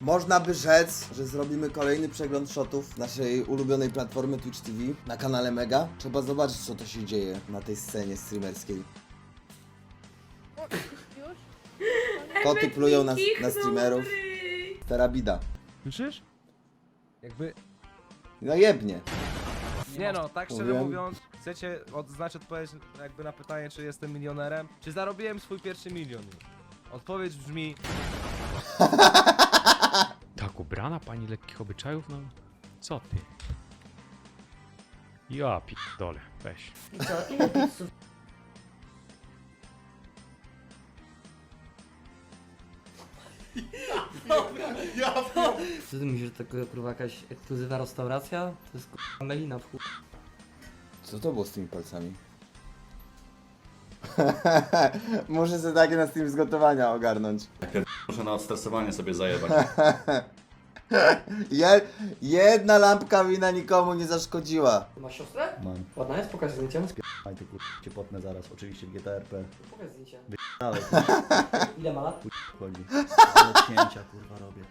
Można by rzec, że zrobimy kolejny przegląd shotów naszej ulubionej platformy Twitch TV na kanale Mega. Trzeba zobaczyć, co to się dzieje na tej scenie streamerskiej. Koty plują na, na streamerów. Terabida. Słyszysz? Jakby... No jebnie. Nie no, tak szczerze Powiem. mówiąc, chcecie odznać odpowiedź jakby na pytanie, czy jestem milionerem? Czy zarobiłem swój pierwszy milion? Odpowiedź brzmi... Ubrana pani lekkich obyczajów? No, co ty? Ja pierdolę, weź. I co? Ile pizzów? Co ty myślisz, że to kurwa jakaś ekskluzywna restauracja? To jest kurwa melina w chuj. Co to było z tymi palcami? Muszę sobie takie na stream z gotowania ogarnąć. Muszę na odstresowanie sobie zajebać. Je, jedna lampka wina nikomu nie zaszkodziła. Ty masz siostrę? Mam. Ładna jest? Pokaż zdjęcie. Aj ty kur... cię potnę zaraz, oczywiście w GTRP. Pokaż zdjęcie. Ale Ile ma lat? chodzi. Zacięcia kurwa robię.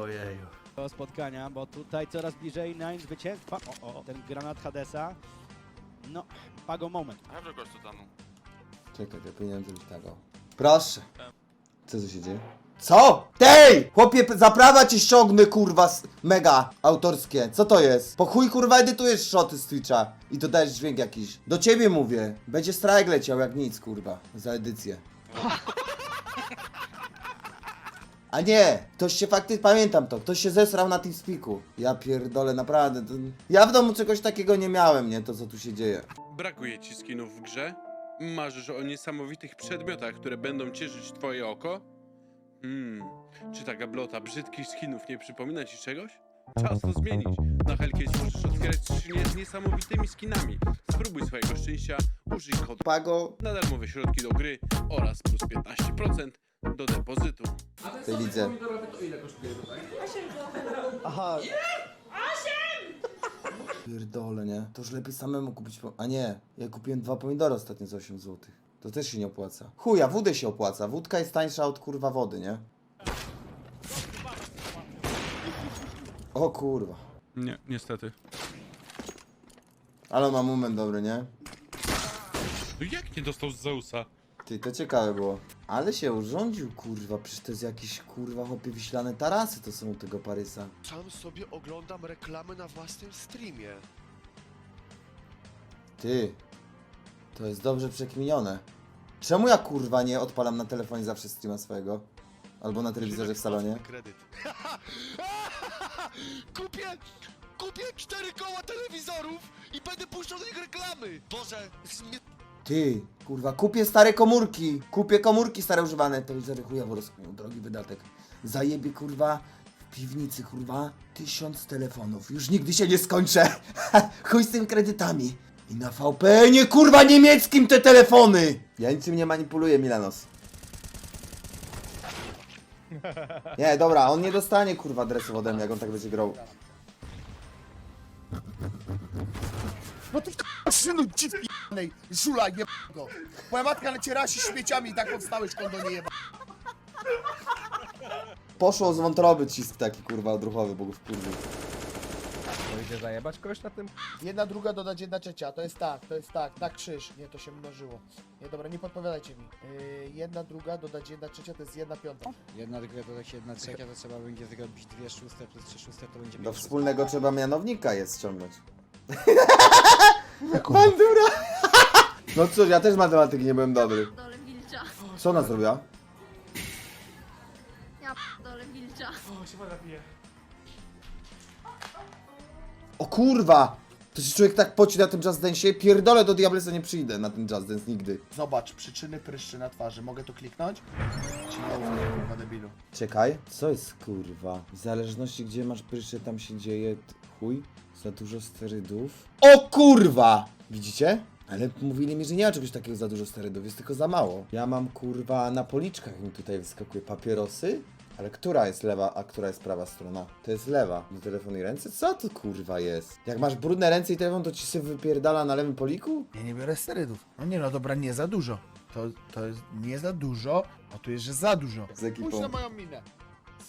Ojeju. do spotkania, bo tutaj coraz bliżej na zwycięstwa. O, o, ten granat Hadesa. No, pago moment. Czekaj, ja powinienem zrobić tak o. Proszę. Co tu się dzieje? Co? Tej! Chłopie, zaprawa cię ściągnę, kurwa, s- mega autorskie. Co to jest? Po chuj, kurwa, edytujesz shoty z Twitcha i dodajesz dźwięk jakiś. Do ciebie mówię. Będzie strajk leciał jak nic, kurwa, za edycję. A nie, ktoś się faktycznie, pamiętam to, ktoś się zesrał na TeamSpeaku. Ja pierdolę, naprawdę, to... Ja w domu czegoś takiego nie miałem, nie, to co tu się dzieje. Brakuje ci skinów w grze? Marzysz o niesamowitych przedmiotach, które będą cieszyć twoje oko? Hmm, czy ta gablota brzydkich skinów nie przypomina ci czegoś? Czas to zmienić. Na Hellcase możesz otwierać skrzynię z niesamowitymi skinami. Spróbuj swojego szczęścia, użyj kodu Pago na darmowe środki do gry oraz plus 15% do depozytu. w tej lidze. Pierdole, nie? To już lepiej samemu kupić. A nie, ja kupiłem dwa pomidory ostatnio za 8 zł. To też się nie opłaca. Chuja, wódę się opłaca. Wódka jest tańsza od kurwa wody, nie? O kurwa. Nie, niestety. Ale ma moment dobry, nie? No jak nie dostał z Zeusa? Ty, to ciekawe było. Ale się urządził, kurwa. Przecież to jest jakiś, kurwa, hopie wiślane tarasy to są u tego Parysa. Sam sobie oglądam reklamy na własnym streamie. Ty, to jest dobrze przekminione. Czemu ja kurwa nie odpalam na telefonie zawsze streama swojego? Albo na telewizorze w salonie? Kredyt. kupię, kupię cztery koła telewizorów i będę puszczał do nich reklamy. Boże, mnie Ty, kurwa, kupię stare komórki. Kupię komórki stare używane. Telewizory chujowo rozkminią, drogi wydatek. Zajebie, kurwa, w piwnicy, kurwa, tysiąc telefonów. Już nigdy się nie skończę. Chuj z tym kredytami. I na VPN-ie, kurwa, niemieckim te telefony. Ja niczym nie manipuluję, Milanos. Nie, dobra, on nie dostanie, kurwa, dresów ode mnie, jak on tak będzie grał. Synu dziwnej, żula jebnego. Moja matka na cię rasi śmieciami i tak podstałeś kondo nie jeba. Poszło z wątroby cisk taki, kurwa, odruchowy, bo go wkurwił. To idzie zajebać kogoś na tym? Jedna druga dodać jedna trzecia, to jest tak, to jest tak, tak krzyż. Nie, to się mnożyło. Nie, dobra, nie podpowiadajcie mi. Yy, jedna druga dodać jedna trzecia to jest jedna piąta. Jedna druga dodać jedna trzecia, to trzeba będzie zrobić dwie szóste plus trzy szóste, to będzie Do wspólnego trzeba mianownika jest ściągnąć. Bandura! No cóż, ja też z matematyki nie byłem dobry. Dole Wilcza. Co ona zrobiła? Ja dole Wilcza. O kurwa! To się człowiek tak poci na tym Just Dance'ie? Pierdolę do Diablesa nie przyjdę na ten Just Dance nigdy. Zobacz, przyczyny pryszczy na twarzy. Mogę tu kliknąć? Ci nie ufam, kurwa debilu. Czekaj. Co jest kurwa? W zależności gdzie masz pryszcze, tam się dzieje t- chuj. Za dużo sterydów. O kurwa! Widzicie? Ale mówili mi, że nie ma czegoś takiego za dużo sterydów, jest tylko za mało. Ja mam kurwa na policzkach mi tutaj wyskakuje papierosy. Ale która jest lewa, a która jest prawa strona? To jest lewa. Do telefonu i ręce? Co to kurwa jest? Jak masz brudne ręce i telefon, to ci się wypierdala na lewym poliku? Ja nie biorę sterydów. No nie no, dobra, nie za dużo. To, to jest nie za dużo, a tu jest, że za dużo. Z ekipą. Spójrz na moją minę.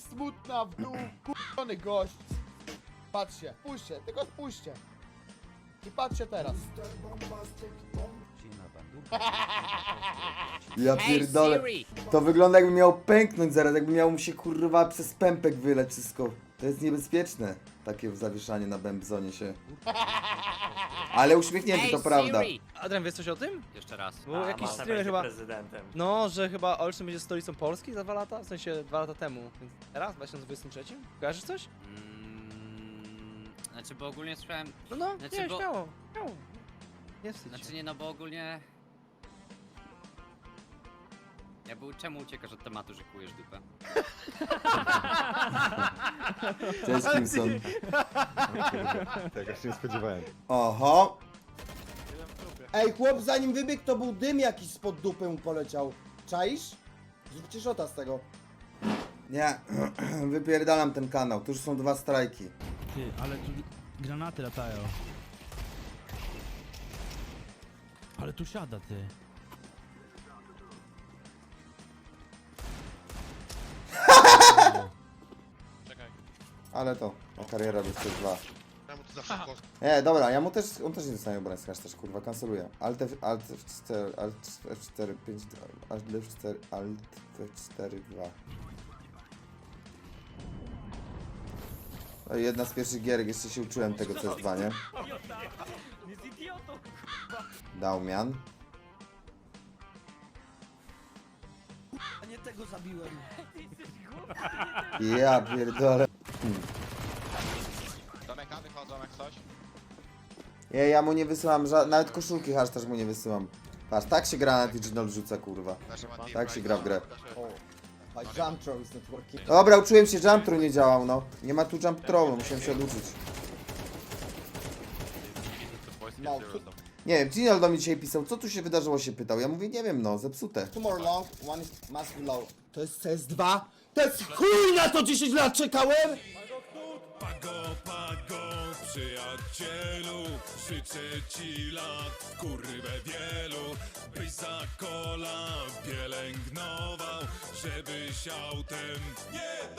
smutna w dół, kurczony gość. Patrzcie, spójrzcie, tylko spójrzcie. I patrzcie teraz. Ja pierdolę. To wygląda jakby miał pęknąć zaraz, jakby miał mu się kurwa przez pępek wyleć wszystko. To jest niebezpieczne, takie zawieszanie na bębzonie się. Ale uśmiechnięty, to prawda. Adrian, wiesz coś o tym? Jeszcze raz. Był jakiś streamer chyba... prezydentem. No, że chyba Olsztyn będzie stolicą Polski za dwa lata? W sensie dwa lata temu. Więc teraz, w 2023? Kojarzysz coś? Mm, znaczy, bo ogólnie słyszałem... No no, Znaczy, nie, bo- śmiało, śmiało. Nie wstydź się. Znaczy nie, no bo ogólnie... Ja był, czemu uciekasz od tematu, że kujesz dupę? Cześć Kimson. Tego się nie spodziewałem. Oho. Ej, chłop, zanim wybiegł, to był dym jakiś spod dupy mu poleciał. Czaisz? Zróbcie szota z tego. Nie, wypierdalam ten kanał, tu już są dwa strajki. Ty, ale tu granaty latają. Ale tu siada, ty. Ale to, ta kariera tych dwa. Ja mu to zawsze Nie, dobra, ja mu też, on też nie dostanie obrańska, aż też kurwa, kanceluję. Alt, F, alt F4, alt F4, 5, alt F4, alt F4, 2. jedna z pierwszych gierek, jeszcze się uczyłem tego CS2, nie? Daumian. A nie tego zabiłem. Ja pierdolę. Domeka wychodzą jak coś. Nie, ja mu nie wysyłam, nawet koszulki hasz też mu nie wysyłam. Patrz, tak się gra na Digital rzuca, kurwa. Tak się gra w grę. Dobra, uczyłem się, jump throw nie działał, no. Nie ma tu jump throw, no, musiałem się oduczyć. Nie wiem, Ginal do mnie dzisiaj pisał, co tu się wydarzyło, się pytał. Ja mówię, nie wiem, no, zepsute. Long, one is must be low. To jest CS2? To jest chuj na to 10 lat czekałem! Przyjacielu, życzę ci lat, kurwę wielu, byś za kola pielęgnował, żebyś autem nie